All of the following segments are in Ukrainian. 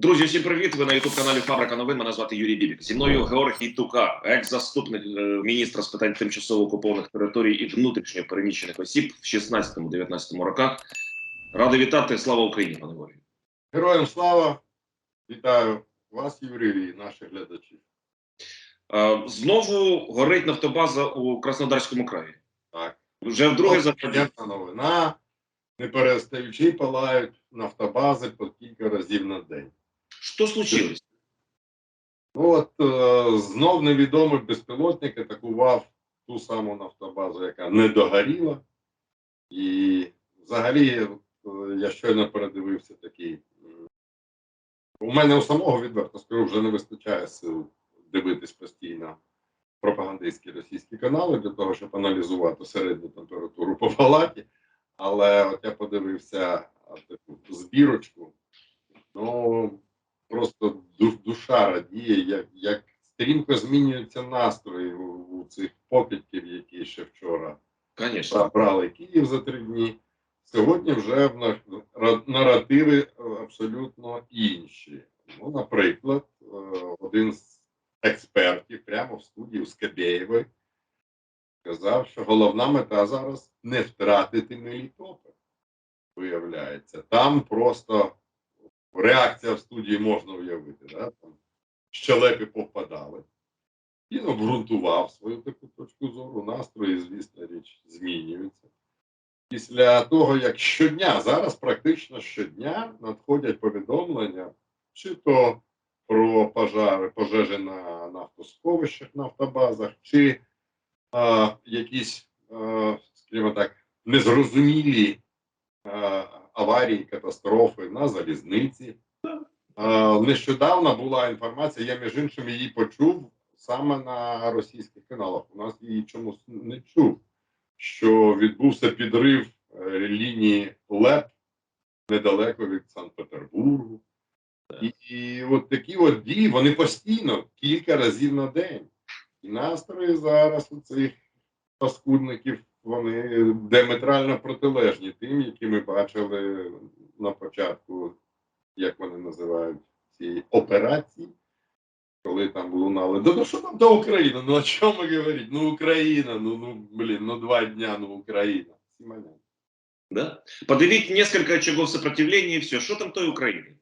Друзі, всім привіт! Ви на ютуб каналі Фабрика новин. Мене звати Юрій Бібік. Зі мною Георгій Тука, екс-заступник е, міністра з питань тимчасово окупованих територій і внутрішньо переміщених осіб в 16-19 роках. Радий вітати. Слава Україні, пане Георгію. Героям слава! Вітаю вас, Юрій, і наших глядачів. Е, Знову горить нафтобаза у Краснодарському краї. Так. Вже вдруге за новина. Не перестаючи палають нафтобази по кілька разів на день. Що случилось? От е, знов невідомий безпілотник атакував ту саму нафтобазу, яка не догоріла. І взагалі, е, я щойно передивився такий. У мене у самого відверто скажу, вже не вистачає сил дивитись постійно пропагандистські російські канали для того, щоб аналізувати середню температуру по палаті. Але от я подивився таку збірочку. Ну просто душа радіє, як, як стрімко змінюються настрої у, у цих покидьків, які ще вчора Звісно. забрали Київ за три дні. Сьогодні вже в на- наративи е, абсолютно інші. Ну, наприклад, е, один з експертів прямо в студії у Скабєєвої сказав, що головна мета зараз не втратити Мелітополь. Виявляється, там просто реакція в студії можна уявити. Да? Там щелепі повпадали. Він обґрунтував свою таку точку зору, настрої, звісно, річ змінюються. Після того, як щодня, зараз практично щодня надходять повідомлення, чи то про пожари, пожежі на нафтосховищах, нафтобазах, чи а, якісь, а, скажімо так, незрозумілі а, аварії, катастрофи на залізниці. Нещодавно була інформація, я між іншим її почув саме на російських каналах. У нас її чомусь не чув, що відбувся підрив е, лінії ЛЕП недалеко від Санкт-Петербургу. І, і от такі от дії вони постійно кілька разів на день. І настрої зараз у цих паскудників вони диаметрально протилежні тим, які ми бачили на початку, як вони називають цієї операції, коли там лунали. Ну що там до України? Ну о чому говорити? Ну Україна, ну ну блін, ну два дня, ну Україна. Да? Подивіть несколько очагов сопротивления і все. Що там той України?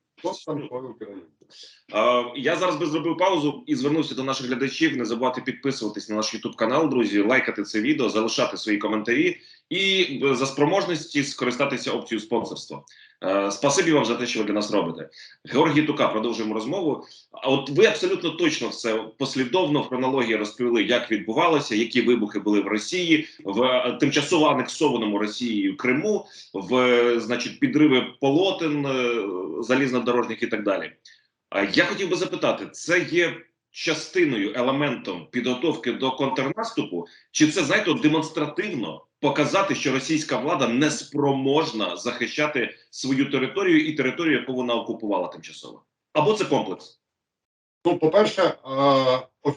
Я зараз би зробив паузу і звернувся до наших глядачів. Не забувати підписуватись на наш Ютуб канал, друзі, лайкати це відео, залишати свої коментарі і за спроможності скористатися опцією спонсорства. Е, Спасибі вам за те, що ви для нас робите. Георгій Тука, продовжуємо розмову. А от ви абсолютно точно все послідовно в хронології розповіли, як відбувалося, які вибухи були в Росії, в е, тимчасово анексованому Росією Криму, в е, значить підриви полотен залізнодорожніх і так далі. А я хотів би запитати, це є частиною, елементом підготовки до контрнаступу, чи це знаєте, демонстративно показати, що російська влада не спроможна захищати свою територію і територію, яку вона окупувала тимчасово? Або це комплекс? Ну, по-перше,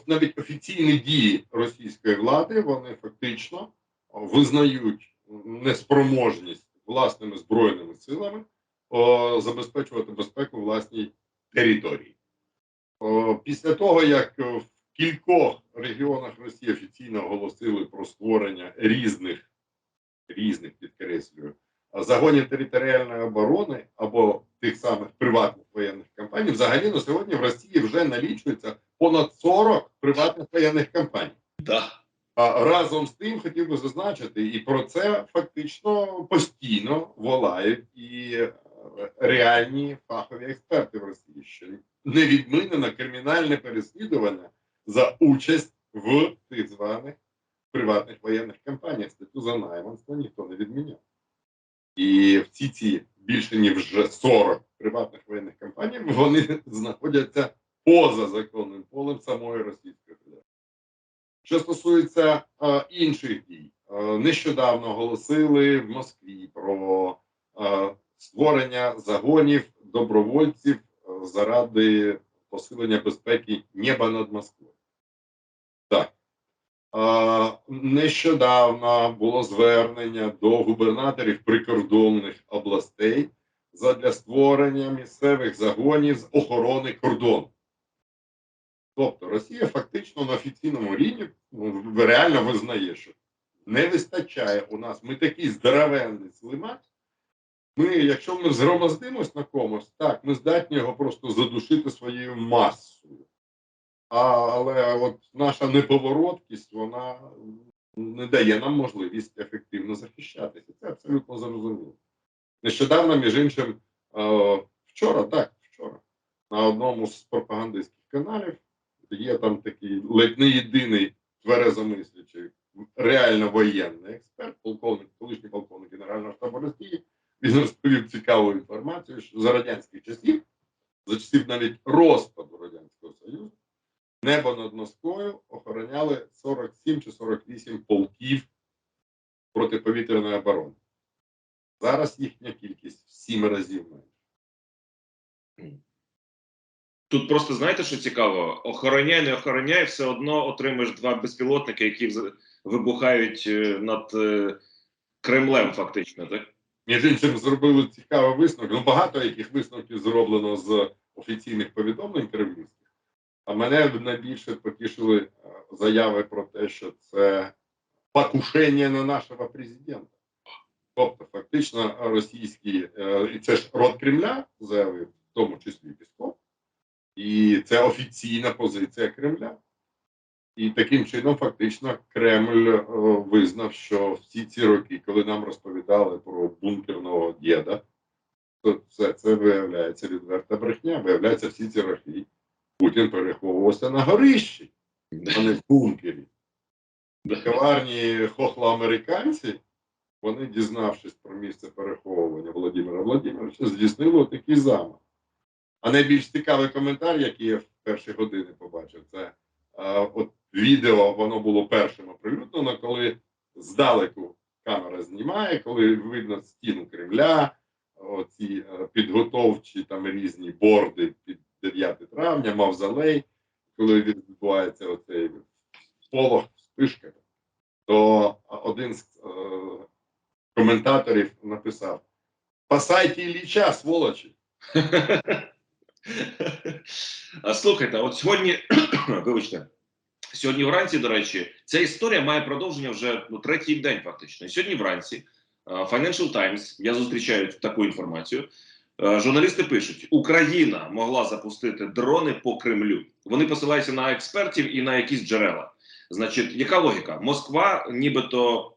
навіть офіційні дії російської влади вони фактично визнають неспроможність власними збройними силами забезпечувати безпеку власній території. Після того, як в кількох регіонах Росії офіційно оголосили про створення різних, різних підкреслюю, загонів територіальної оборони або тих самих приватних воєнних компаній, взагалі на сьогодні в Росії вже налічується понад 40 приватних воєнних компаній. Да. А разом з тим хотів би зазначити, і про це фактично постійно волають і е, реальні фахові експерти в Росії, що не відмінено кримінальне переслідування за участь в тих званих приватних воєнних кампаніях. Статтю за найманство ніхто не відміняв. І в ці ці більше ніж вже 40 приватних воєнних компаній вони знаходяться поза законним полем самої Російської Федерації. Що стосується е, інших дій, е, нещодавно оголосили в Москві про е, створення загонів добровольців заради посилення безпеки неба над Москвою. Нещодавно було звернення до губернаторів прикордонних областей задля створення місцевих загонів з охорони кордону. Тобто Росія фактично на офіційному рівні ну, реально визнає, що не вистачає у нас. Ми такий здоровенний слимак. Ми, якщо ми згромоздимось на комусь, так, ми здатні його просто задушити своєю масою. А, але от наша неповороткість, вона не дає нам можливість ефективно захищатися. Це абсолютно зрозуміло. Нещодавно, між іншим, вчора, так, вчора, на одному з пропагандистських каналів є там такий ледь не єдиний тверезомислячий, реально воєнний експерт, полковник, колишній полковник Генерального штабу Росії. Він розповів цікаву інформацію, що за радянських часів, за часів навіть розпаду Радянського Союзу, небо над Москвою охороняли 47 чи 48 полків протиповітряної оборони. Зараз їхня кількість в сім разів менше. Тут просто знаєте, що цікаво? Охороняй, не охороняй, все одно отримаєш два безпілотники, які вибухають е, над е, Кремлем, фактично, так? Між іншим зробили цікавий висновок. Ну, багато яких висновків зроблено з офіційних повідомлень кремлівських. А мене найбільше потішили е, заяви про те, що це покушення на нашого президента. Тобто, фактично, російські, е, і це ж род Кремля заявив, в тому числі Пісков, і це офіційна позиція Кремля. І таким чином, фактично, Кремль е, визнав, що всі ці роки, коли нам розповідали про бункерного діда, то це, це виявляється відверта брехня. Виявляється, всі ці роки Путін переховувався на горищі, а не в бункері. Коварні хохлоамериканці, вони, дізнавшись про місце переховування Володимира Володимировича, здійснили такий замах. А найбільш цікавий коментар, який я в перші години побачив, це а, от відео, воно було першим оприлюднено, коли здалеку камера знімає, коли видно стіну Кремля, оці е, підготовчі там різні борди під 9 травня, мавзолей, коли відбувається оцей полох спишка, то один з е, коментаторів написав: Спасайте Ілліча, сволочі! А слухайте, от сьогодні, вибачте, сьогодні вранці, до речі, ця історія має продовження вже ну, третій день, фактично. Сьогодні вранці е, Financial Times, я зустрічаю таку інформацію. Е, Журналісти пишуть: Україна могла запустити дрони по Кремлю. Вони посилаються на експертів і на якісь джерела. Значить, яка логіка? Москва, нібито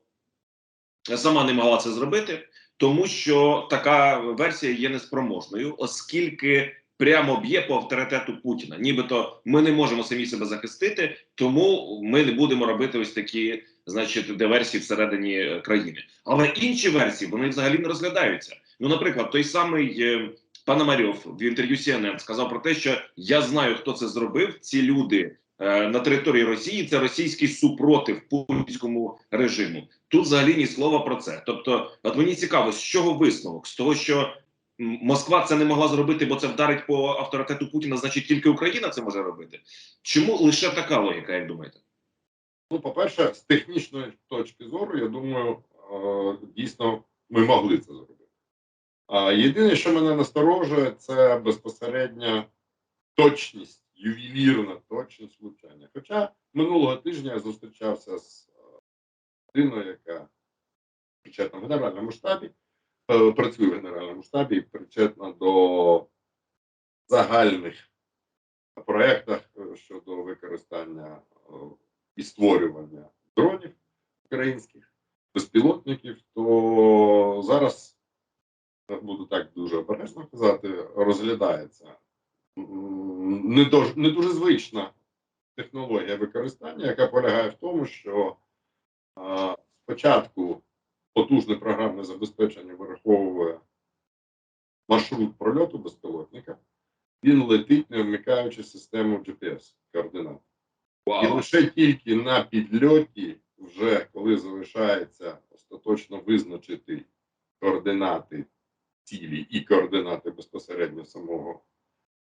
сама не могла це зробити, тому що така версія є неспроможною, оскільки прямо б'є по авторитету Путіна. Нібито ми не можемо самі себе захистити, тому ми не будемо робити ось такі, значить, диверсії всередині країни. Але інші версії вони взагалі не розглядаються. Ну, наприклад, той самий е, Пономарьов в інтерв'ю CNN сказав про те, що я знаю, хто це зробив. Ці люди е, на території Росії це російський супротив путінському режиму. Тут взагалі ні слова про це. Тобто, от мені цікаво, з чого висновок? З того, що Москва це не могла зробити, бо це вдарить по авторитету Путіна, значить тільки Україна це може робити. Чому лише така логіка, як думаєте? Ну, по-перше, з технічної точки зору, я думаю, е, дійсно ми могли це зробити. Єдине, що мене насторожує, це безпосередня точність, ювелірна точність влучання. Хоча минулого тижня я зустрічався з е, людиною, яка причетна в генеральному штабі, е, працює в генеральному штабі і причетна до загальних проєктах е, щодо використання і створювання дронів українських безпілотників, то зараз буду так дуже обережно казати, розглядається не дуже, не дуже звична технологія використання, яка полягає в тому, що е, спочатку потужне програмне забезпечення вираховує маршрут прольоту безпілотника, він летить, не вмикаючи систему GPS координат. І лише тільки на підльоті, вже коли залишається остаточно визначити координати цілі і координати безпосередньо самого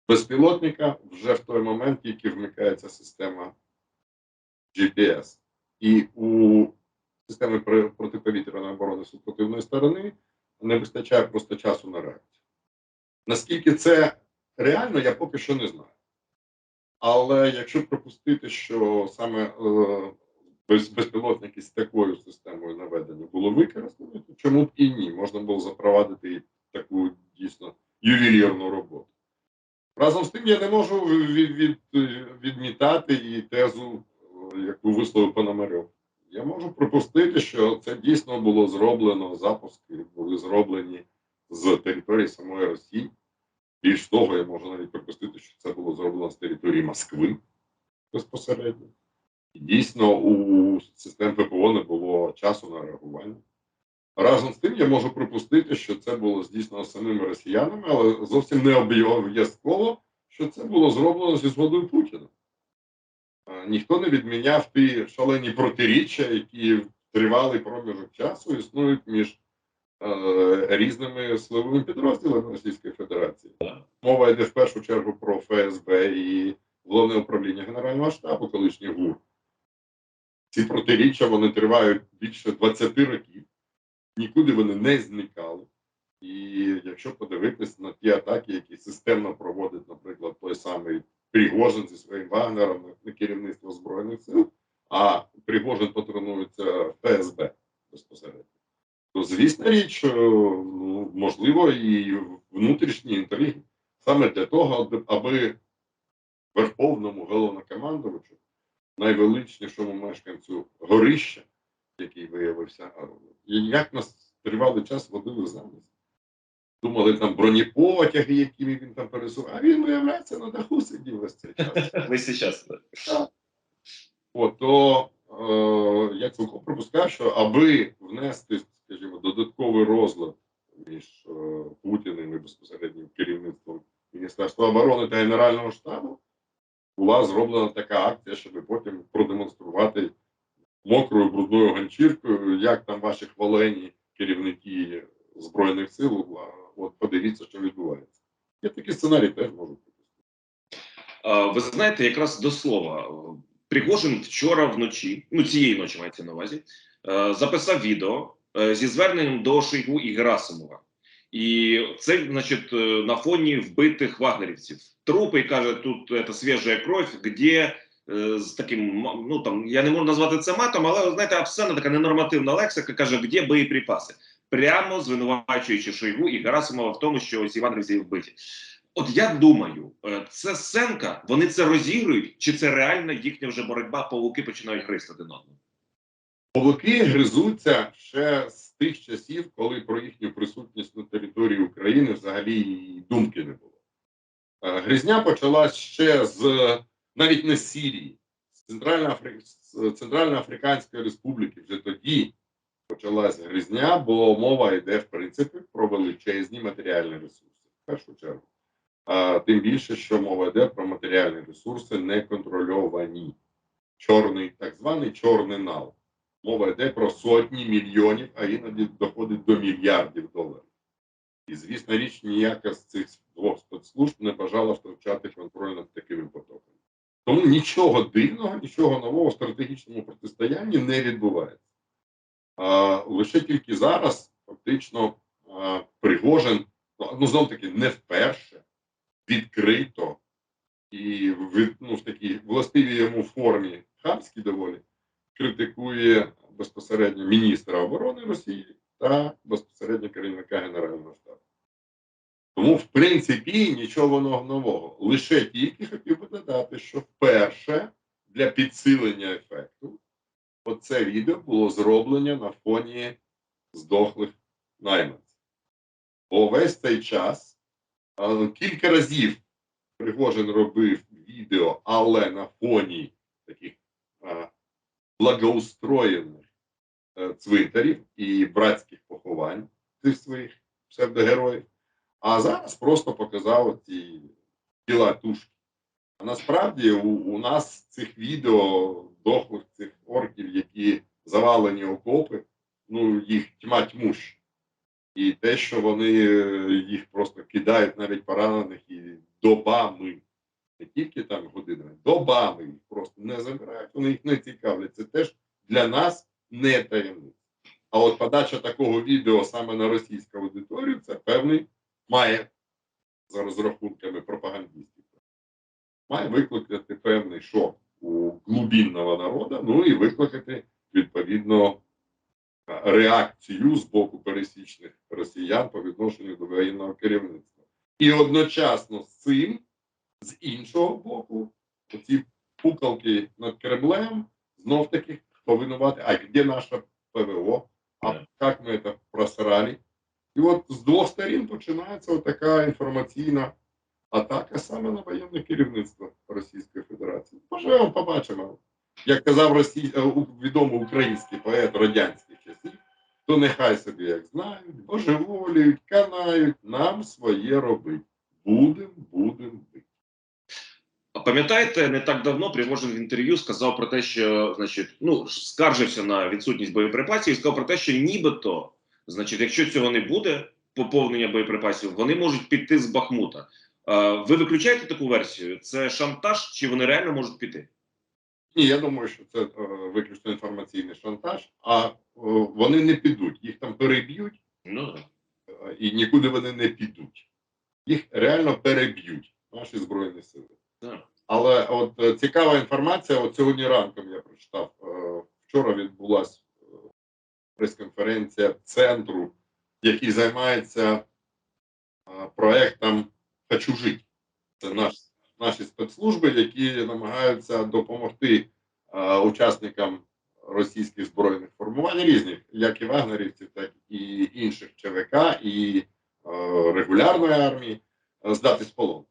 безпілотника, вже в той момент тільки вмикається система GPS. І у системи протиповітряної оборони супротивної сторони не вистачає просто часу на реакцію. Наскільки це реально, я поки що не знаю. Але якщо припустити, що саме е, без, безпілотники з такою системою наведення було використано, то чому б і ні? Можна було запровадити таку дійсно ювелірну роботу. Разом з тим, я не можу від, від, відмітати і тезу, яку висловив Пономарьов. Я можу припустити, що це дійсно було зроблено, запуски були зроблені з території самої Росії. Більш того, я можу навіть припустити, що це було зроблено з території Москви безпосередньо. І дійсно у систем ППО не було часу на реагування. Разом з тим, я можу припустити, що це було здійснено самими росіянами, але зовсім не обов'язково, що це було зроблено зі згодою Путіна. Ніхто не відміняв ті шалені протиріччя, які тривалий проміжок часу існують між е, різними силовими підрозділами Російської Федерації. Мова йде в першу чергу про ФСБ і головне управління Генерального штабу, колишній ГУР. Ці протиріччя вони тривають більше 20 років, нікуди вони не зникали. І якщо подивитись на ті атаки, які системно проводить, наприклад, той самий Пригожин зі своїм Вагнером на керівництво Збройних сил, а Пригожин патронується ФСБ безпосередньо, то звісна річ, ну, можливо, і внутрішні інтриги саме для того, аби верховному головнокомандувачу, найвеличнішому мешканцю горища, який виявився, а, і як нас тривалий час водили за ніс. Думали там бронепотяги, якими він там пересував, а він, виявляється, на даху сидів весь цей час. Весь час. От, то е, я цілком припускаю, що аби внести, скажімо, додатковий розлад між е, Путіним і безпосереднім керівництвом Міністерства оборони та Генерального штабу, була зроблена така акція, щоб потім продемонструвати мокрою брудною ганчіркою, як там ваші хвалені керівники Збройних сил, от подивіться, що відбувається. Я такий сценарій теж можу. А, Ви знаєте, якраз до слова, Пригожин вчора вночі, ну цієї ночі мається на увазі, е, записав відео е, зі зверненням до Шойгу і Герасимова. І це, значить, е, на фоні вбитих вагнерівців. Трупи каже, тут це свіжа кров, де е, з таким, ну там я не можу назвати це матом, але знаєте, абсолютно така ненормативна лексика каже, де боєприпаси, прямо звинувачуючи Шойгу і Герасимова в тому, що ці вагнерівці вбиті. От я думаю, е, це сценка, вони це розігрують, чи це реальна їхня вже боротьба, павуки починають христи один одного? Павуки гризуться ще з тих часів, коли про їхню присутність на території України взагалі думки не було. Е, Гризня почалась ще з навіть не з Сирії, з Центральноафриканської Республіки. Вже тоді почалась гризня, бо мова йде в принципі про величезні матеріальні ресурси в першу чергу. А, тим більше, що мова йде про матеріальні ресурси неконтрольовані. Чорний, так званий чорний нал. Мова йде про сотні мільйонів, а іноді доходить до мільярдів доларів. І, звісно, річ ніяка з цих двох спецслужб не бажала втрачати контроль над такими потоками. Тому нічого дивного, нічого нового в стратегічному протистоянні не відбувається. А, лише тільки зараз фактично а, Пригожин, ну, ну знов таки, не вперше відкрито і в, ну, в такій властивій йому формі хамській доволі критикує безпосередньо міністра оборони Росії та безпосередньо керівника Генерального штабу. Тому, в принципі, нічого нового. Лише тільки хотів би додати, що вперше для підсилення ефекту оце відео було зроблено на фоні здохлих найманців. Бо весь цей час кілька разів Пригожин робив відео, але на фоні таких благоустроєних е, цвинтарів і братських поховань цих своїх псевдогероїв. А зараз просто показав ці тіла тушки. А насправді у, у нас цих відео дохлих цих орків, які завалені окопи, ну їх тьма тьмущ. І те, що вони е, їх просто кидають навіть поранених і добами, не тільки там годинами, добами їх просто не забирають, вони їх не цікавлять. Це теж для нас не таємниця. А от подача такого відео саме на російську аудиторію, це певний має за розрахунками пропагандистів, має викликати певний шок у глубинного народу, ну і викликати відповідно реакцію з боку пересічних росіян по відношенню до воєнного керівництва. І одночасно з цим, з іншого боку, ці пукалки над Кремлем знов таки хто винувати, а де наше ПВО, а як ми це просрали. І от з двох сторін починається така інформаційна атака саме на воєнне керівництво Російської Федерації. Поживемо, побачимо. Як казав Росій... е, відомий український поет радянських часів, то нехай собі як знають, божеволіють, канають, нам своє робить. Будем, будем бити. А Пам'ятаєте, не так давно Пригожин в інтерв'ю сказав про те, що значить, ну скаржився на відсутність боєприпасів і сказав про те, що нібито, значить, якщо цього не буде, поповнення боєприпасів, вони можуть піти з Бахмута. Ви виключаєте таку версію? Це шантаж, чи вони реально можуть піти? Ні, я думаю, що це е, виключно інформаційний шантаж, а е, вони не підуть, їх там переб'ють Ну е, і нікуди вони не підуть. Їх реально переб'ють наші збройні сили. Так. Але от цікава інформація, от сьогодні ранком я прочитав. Вчора відбулася прес-конференція центру, який займається проектом Хочу жити. Це наш, наші спецслужби, які намагаються допомогти учасникам російських збройних формувань різних, як і вагнерівців, так і інших ЧВК, і регулярної армії е, здатись в полон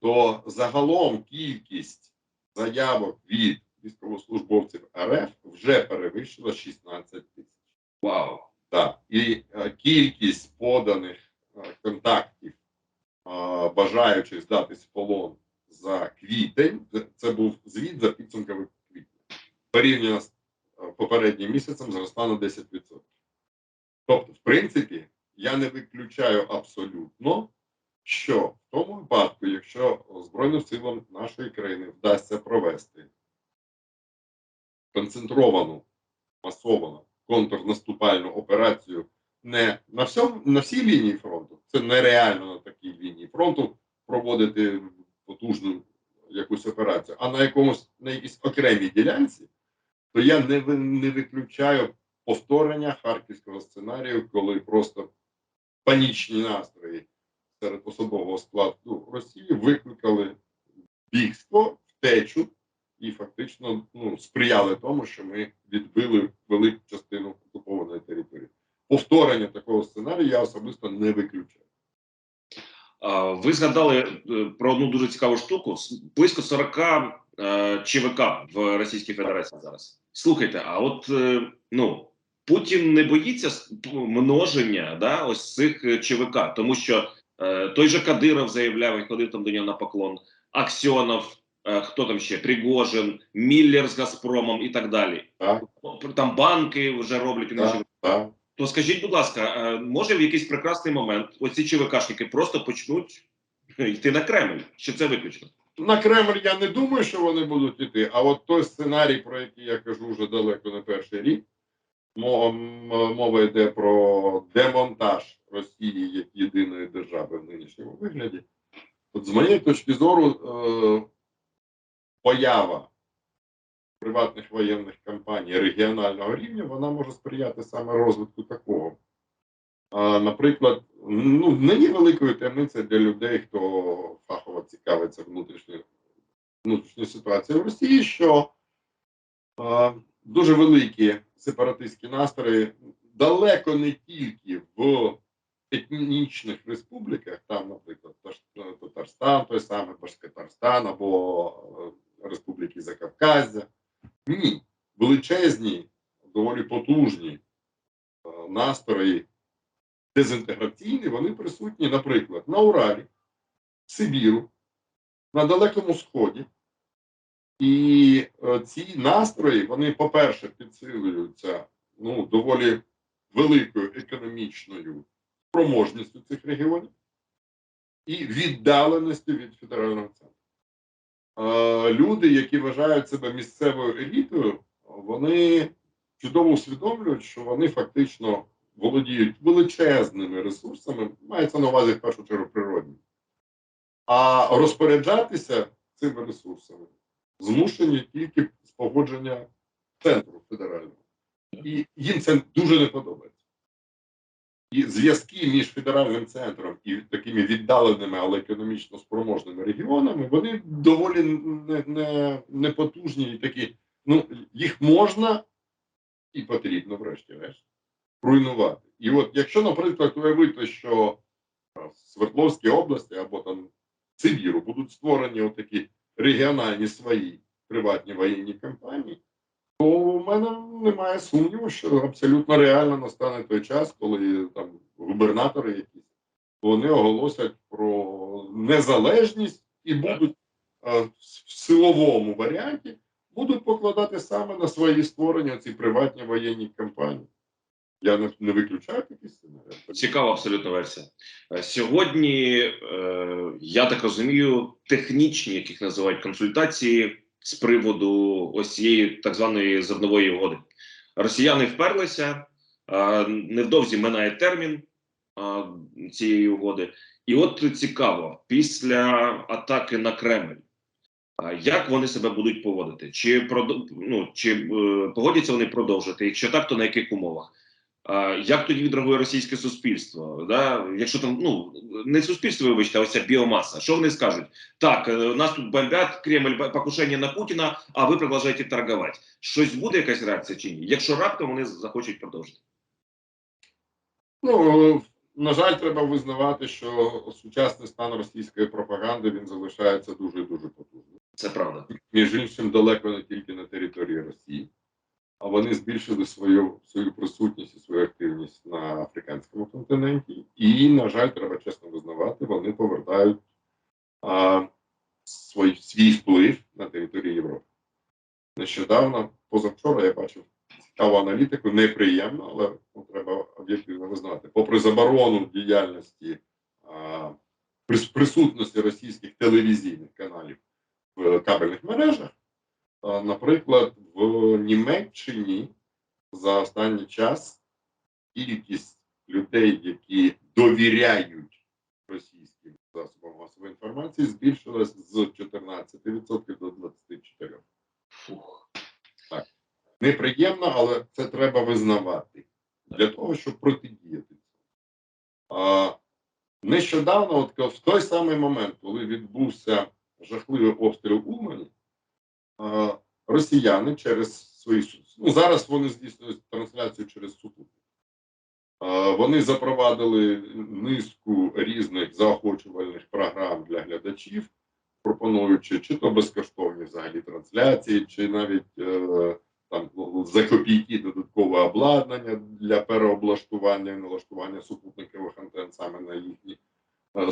то загалом кількість заявок від військовослужбовців РФ вже перевищила 16 тисяч. Вау. Так. І е, кількість поданих е, контактів, е, бажаючих здатись в полон за квітень, це- був звіт за підсумками квітня, порівняно з попереднім місяцем зросла на 10%. Тобто, в принципі, я не виключаю абсолютно, що в тому випадку, якщо Збройним силам нашої країни вдасться провести концентровану, масовану контрнаступальну операцію не на всьому на всій лінії фронту, це нереально на такій лінії фронту проводити потужну якусь операцію, а на якомусь на якійсь окремій ділянці, то я не, не виключаю повторення харківського сценарію, коли просто панічні настрої серед особового складу Росії викликали бігство, втечу і фактично ну, сприяли тому, що ми відбили велику частину окупованої території. Повторення такого сценарію я особисто не виключаю. Ви згадали е, про одну дуже цікаву штуку. Близько 40 е, ЧВК в Російській Федерації зараз. Слухайте, а от е, ну Путін не боїться множення да, ось цих ЧВК, тому що той же Кадиров заявляв, він ходив там до нього на поклон, Аксьонов, хто там ще Пригожин, Міллер з Газпромом і так далі. Так, Там банки вже роблять наші то скажіть, будь ласка, може в якийсь прекрасний момент оці ЧВКшники просто почнуть йти на Кремль? Чи це виключно? На Кремль я не думаю, що вони будуть йти. А от той сценарій, про який я кажу вже далеко не перший рік, мо- мова йде про демонтаж Росії як єдиної держави в нинішньому вигляді. От з моєї точки зору, е, поява приватних воєнних компаній регіонального рівня, вона може сприяти саме розвитку такого. Наприклад, ну, не великою таємницею для людей, хто фахово цікавиться внутрішньою внутрішньою ситуацією в Росії, що а, дуже великі сепаратистські настрої далеко не тільки в етнічних республіках, там, наприклад, Татарстан, той самий Башкортостан або е, Республіки Закавказя. Ні, величезні, доволі потужні е, настрої дезінтеграційні, вони присутні, наприклад, на Уралі, Сибіру, на Далекому Сході. І е, ці настрої, вони, по-перше, підсилюються ну, доволі великою економічною спроможністю цих регіонів і віддаленістю від федерального центру. Е, люди, які вважають себе місцевою елітою, вони чудово усвідомлюють, що вони фактично володіють величезними ресурсами, мається на увазі в першу чергу природні, а розпоряджатися цими ресурсами змушені тільки з погодження центру федерального. І їм це дуже не подобається. І зв'язки між федеральним центром і такими віддаленими, але економічно спроможними регіонами, вони доволі не, не, і такі. Ну, їх можна і потрібно, врешті-решт, руйнувати. І от якщо, наприклад, уявити, що в Свердловській області або там Сибіру будуть створені отакі регіональні свої приватні воєнні компанії, у мене немає сумніву, що абсолютно реально настане той час, коли там губернатори якісь вони оголосять про незалежність і будуть е, в силовому варіанті будуть покладати саме на свої створення ці приватні воєнні компанії. Я не, не виключаю такі сценарії. Цікава абсолютно версія. Е, Сьогодні, е, я так розумію, технічні, яких називають консультації з приводу ось цієї так званої зернової угоди. Росіяни вперлися, невдовзі минає термін цієї угоди. І от цікаво, після атаки на Кремль, як вони себе будуть поводити? Чи ну, чи е, погодяться вони продовжити? Якщо так, то на яких умовах? Як тоді відреагує російське суспільство? Да? Якщо там ну не суспільство, вибачте, а ось ця біомаса. Що вони скажуть? Так, е, нас тут бомбять, Кремль покушення на Путіна, а ви продовжуєте торгувати. Щось буде якась реакція чи ні? Якщо раптом вони захочуть продовжити. Ну, на жаль, треба визнавати, що сучасний стан російської пропаганди він залишається дуже дуже потужним. Це правда. Між іншим, далеко не тільки на території Росії, вони збільшили свою, свою присутність і свою активність на африканському континенті. І, на жаль, треба чесно визнавати, вони повертають а, свій, свій вплив на територію Європи. Нещодавно, позавчора, я бачив цікаву аналітику, неприємно, але ну, треба об'єктивно визнати. Попри заборону діяльності а, присутності російських телевізійних каналів в кабельних мережах, а, наприклад, в Німеччині за останній час кількість людей, які довіряють російським засобам масової інформації, збільшилась з 14% до 24%. Фух. Неприємно, але це треба визнавати для того, щоб протидіяти цьому. А, нещодавно, от в той самий момент, коли відбувся жахливий обстріл Умані, росіяни через свої ну зараз вони здійснюють трансляцію через супутник. Вони запровадили низку різних заохочувальних програм для глядачів, пропонуючи чи то безкоштовні взагалі трансляції, чи навіть е, там за копійки додаткове обладнання для переоблаштування і налаштування супутникових антенн саме на їхні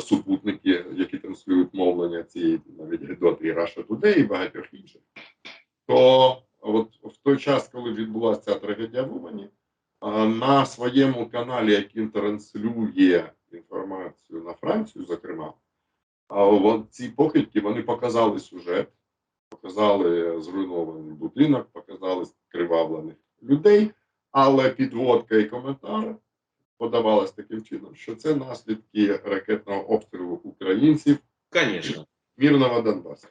супутники, які транслюють мовлення цієї навіть G2 Russia Today і багатьох інших. То от в той час, коли відбулася ця трагедія в Умані, на своєму каналі, який транслює інформацію на Францію, зокрема, от ці похибки вони показали сюжет, показали зруйнований будинок, показали скривавлених людей, але підводка і коментар подавалась таким чином, що це наслідки ракетного обстрілу українців Звісно. мирного Донбасу.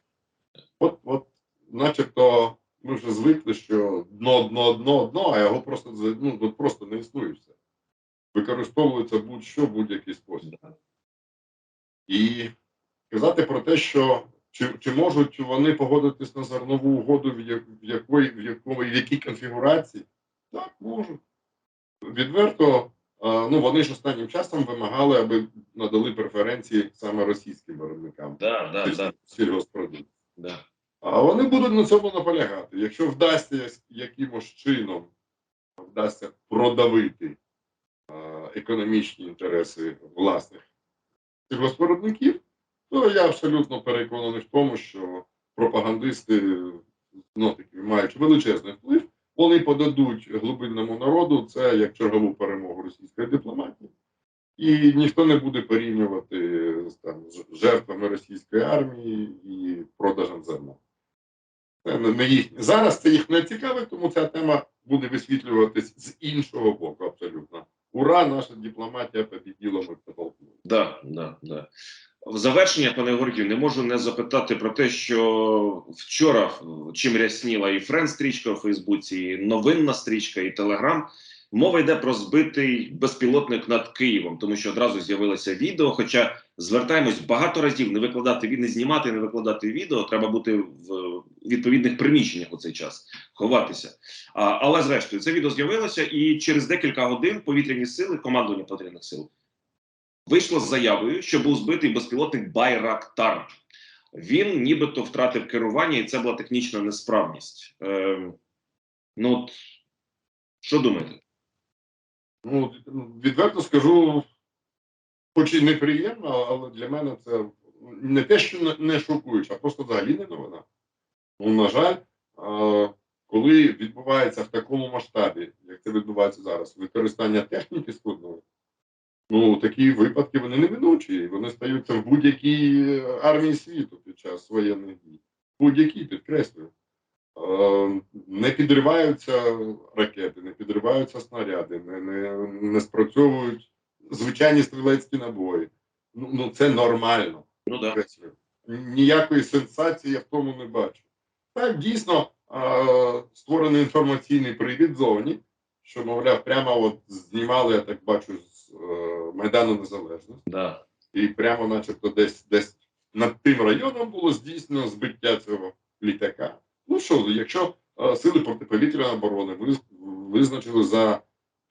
От, от, начебто, ми вже звикли, що дно, дно, дно, дно, а його просто ну, просто не існує все. Використовується будь-що, в будь-який спосіб. І казати про те, що чи, чи можуть вони погодитись на зернову угоду, в, як, в, якої, в, якої, в якій конфігурації? Так, можуть. Відверто, ну вони ж останнім часом вимагали, аби надали преференції саме російським виробникам Да, да, да, сільгоспродукції. да. А вони будуть на цьому наполягати. Якщо вдасться якимось чином вдасться продавити а, економічні інтереси власних сільгоспвиробників, то я абсолютно переконаний в тому, що пропагандисти, ну, таки, маючи величезний вплив, вони подадуть глибинному народу це як чергову перемогу російської дипломатії. І ніхто не буде порівнювати там, з жертвами російської армії і продажем зерна. Не, не їх. Зараз це їх не цікавить, тому ця тема буде висвітлюватись з іншого боку абсолютно. Ура, наша дипломатія побіділа, ми потолкнули. Да, да, да. В завершення, пане Георгію, не можу не запитати про те, що вчора чим рясніла і френд стрічка у Фейсбуці, і новинна стрічка, і Телеграм. Мова йде про збитий безпілотник над Києвом, тому що одразу з'явилося відео. Хоча звертаємось багато разів не викладати не знімати, не викладати відео. Треба бути в відповідних приміщеннях у цей час, ховатися. А, але зрештою, це відео з'явилося, і через декілька годин повітряні сили, командування повітряних сил вийшло з заявою, що був збитий безпілотник Байрактар. Він нібито втратив керування, і це була технічна несправність. Е, ну, от, що думаєте? Ну, відверто скажу, хоч і неприємно, але для мене це не те, що не- шокуюче, а просто взагалі не новина. Ну, на жаль, коли відбувається в такому масштабі, як це відбувається зараз, використання техніки складної, ну такі випадки вони неминучі, і вони стаються в будь-якій е, армії світу під час воєнних дій. Будь-які, підкреслюю. Е, Не підриваються ракети, не підриваються снаряди, не, не, не спрацьовують звичайні стрілецькі набої. Ну, ну це нормально. Ну да. Ніякої сенсації я в тому не бачу. Так, дійсно, е, створений інформаційний привід зовні, що, мовляв, прямо от знімали, я так бачу, з Майдану Незалежності Да. і прямо, начебто, десь десь над тим районом було здійснено збиття цього літака. Ну що, якщо е, сили протиповітряної оборони визначили за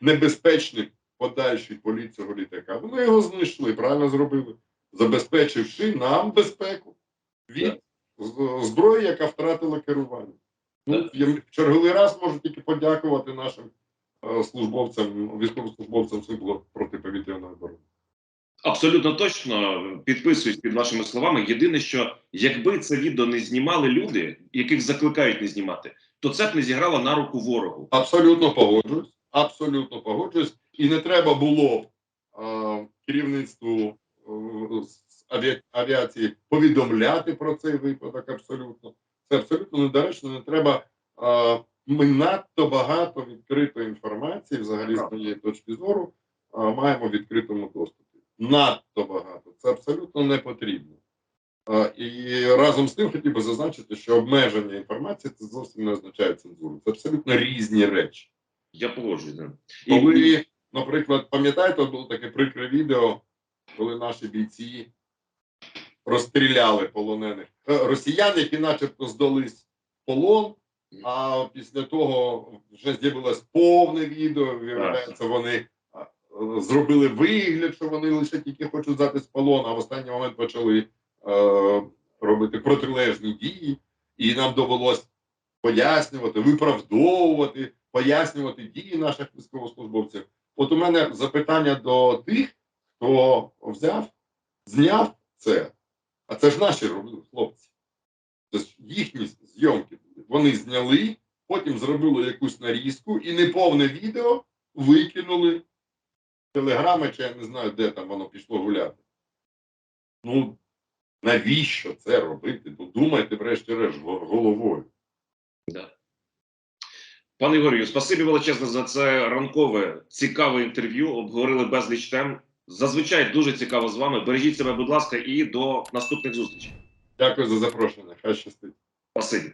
небезпечний подальший політ цього літака, вони його знайшли, правильно зробили, забезпечивши нам безпеку від з- зброї, яка втратила керування. Ну, я в черговий раз можу тільки подякувати нашим е, службовцям, військовослужбовцям сил протиповітряної оборони. Абсолютно точно підписуюсь під вашими словами. Єдине, що якби це відео не знімали люди, яких закликають не знімати, то це б не зіграло на руку ворогу. Абсолютно погоджуюсь. Абсолютно погоджуюсь. І не треба було е, керівництву е, авіації повідомляти про цей випадок. Абсолютно. Це абсолютно недоречно. Не треба. Е, ми надто багато відкритої інформації, взагалі, з моєї точки зору, маємо в відкритому доступі. Надто багато. Це абсолютно не потрібно. І разом з тим хотів би зазначити, що обмеження інформації це зовсім не означає цензуру. Це абсолютно різні речі. Я погоджуюся. Коли, наприклад, пам'ятаєте, було таке прикре відео, коли наші бійці розстріляли полонених е, росіян, які начебто здались в полон, а після того вже з'явилось повне відео. Виявляється, вони зробили вигляд, що вони лише тільки хочуть здати з полон, а в останній момент почали е, робити протилежні дії, і нам довелось пояснювати, виправдовувати, пояснювати дії наших військовослужбовців. От у мене запитання до тих, хто взяв, зняв це. А це ж наші робили хлопці. Це ж їхні зйомки. Вони зняли, потім зробили якусь нарізку і неповне відео викинули телеграми, чи я не знаю, де там воно пішло гуляти. Ну, навіщо це робити? Ну, думайте, врешті-решт, головою. Да. Пане Ігорю, спасибі величезне за це ранкове цікаве інтерв'ю. Обговорили безліч тем. Зазвичай дуже цікаво з вами. Бережіть себе, будь ласка, і до наступних зустрічей. Дякую за запрошення. Хай щастить. Спасибі.